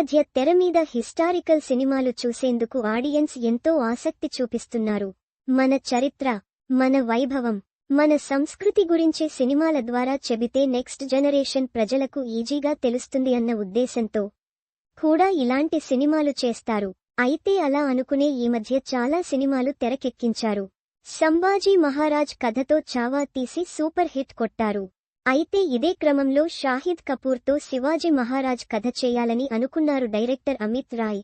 మధ్య తెర మీద హిస్టారికల్ సినిమాలు చూసేందుకు ఆడియన్స్ ఎంతో ఆసక్తి చూపిస్తున్నారు. మన చరిత్ర మన వైభవం మన సంస్కృతి గురించి సినిమాల ద్వారా చెబితే నెక్స్ట్ జనరేషన్ ప్రజలకు ఈజీగా తెలుస్తుంది అన్న ఉద్దేశంతో కూడా ఇలాంటి సినిమాలు చేస్తారు. అయితే అలా అనుకునే ఈ మధ్య చాలా సినిమాలు తెరకెక్కించారు. సంభాజీ మహారాజ్ కథతో చావా తీసి సూపర్ హిట్ కొట్టారు. అయితే ఇదే క్రమంలో షాహిద్ కపూర్తో శివాజీ మహారాజ్ కథ చేయాలని అనుకున్నారు డైరెక్టర్ అమిత్ రాయ్.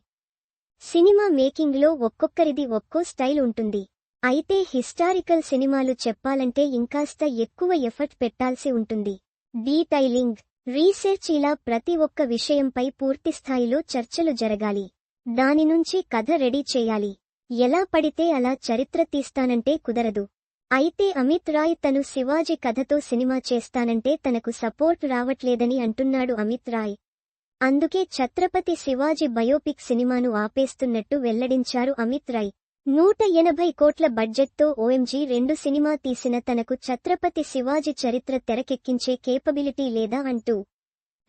సినిమా మేకింగ్లో ఒక్కొక్కరిది ఒక్కో స్టైల్ ఉంటుంది. అయితే హిస్టారికల్ సినిమాలు చెప్పాలంటే ఇంకాస్త ఎక్కువ ఎఫర్ట్ పెట్టాల్సి ఉంటుంది. డీటైలింగ్ రీసెర్చ్ ఇలా ప్రతి ఒక్క విషయంపై పూర్తిస్థాయిలో చర్చలు జరగాలి. దాని నుంచి కథ రెడీ చేయాలి. ఎలా పడితే అలా చరిత్ర తీస్తానంటే కుదరదు. అయితే అమిత్ రాయ్ తను శివాజీ కథతో సినిమా చేస్తానంటే తనకు సపోర్ట్ రావట్లేదని అంటున్నాడు అమిత్ రాయ్. అందుకే ఛత్రపతి శివాజీ బయోపిక్ సినిమాను ఆపేస్తున్నట్టు వెల్లడించారు అమిత్ రాయ్. నూట ఎనభై కోట్ల బడ్జెట్తో ఓఎంజీ రెండు సినిమా తీసిన తనకు ఛత్రపతి శివాజీ చరిత్ర తెరకెక్కించే కేపబిలిటీ లేదా అంటూ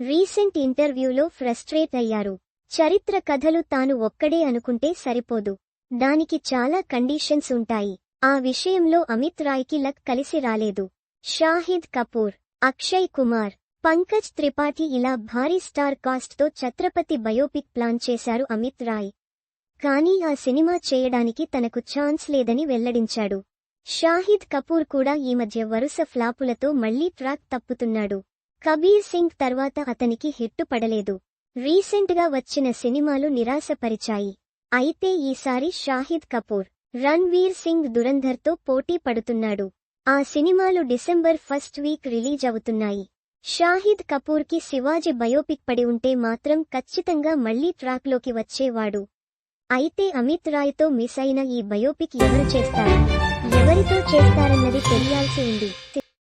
రీసెంట్ ఇంటర్వ్యూలో ఫ్రస్ట్రేట్ అయ్యారు. చరిత్ర కథలు తాను ఒక్కడే అనుకుంటే సరిపోదు. దానికి చాలా కండీషన్స్ ఉంటాయి. ఆ విషయంలో అమిత్ రాయ్కి లక్ కలిసి రాలేదు. షాహిద్ కపూర్ అక్షయ్ కుమార్ పంకజ్ త్రిపాఠి ఇలా భారీ స్టార్ కాస్ట్తో ఛత్రపతి బయోపిక్ ప్లాన్ చేశారు అమిత్ రాయ్. కానీ ఆ సినిమా చేయడానికి తనకు ఛాన్స్ లేదని వెల్లడించాడు. షాహిద్ కపూర్ కూడా ఈ మధ్య వరుస ఫ్లాపులతో మళ్ళీ ట్రాక్ తప్పుతున్నాడు. కబీర్ సింగ్ తర్వాత అతనికి హిట్టు పడలేదు. రీసెంట్గా వచ్చిన సినిమాలు నిరాశపరిచాయి. అయితే ఈసారి షాహిద్ కపూర్ రణ్వీర్ సింగ్ దురంధర్తో పోటీ పడుతున్నాడు. ఆ సినిమాలు డిసెంబర్ ఫస్ట్ వీక్ రిలీజ్ అవుతున్నాయి. షాహిద్ కపూర్కి శివాజీ బయోపిక్ పడి ఉంటే మాత్రం ఖచ్చితంగా మళ్ళీ ట్రాక్లోకి వచ్చేవాడు. అయితే అమిత్ రాయ్తో మిస్ అయిన ఈ బయోపిక్ ఎవరు చేస్తారు? ఎవరితో చేస్తారన్నది తెలియాల్సి ఉంది.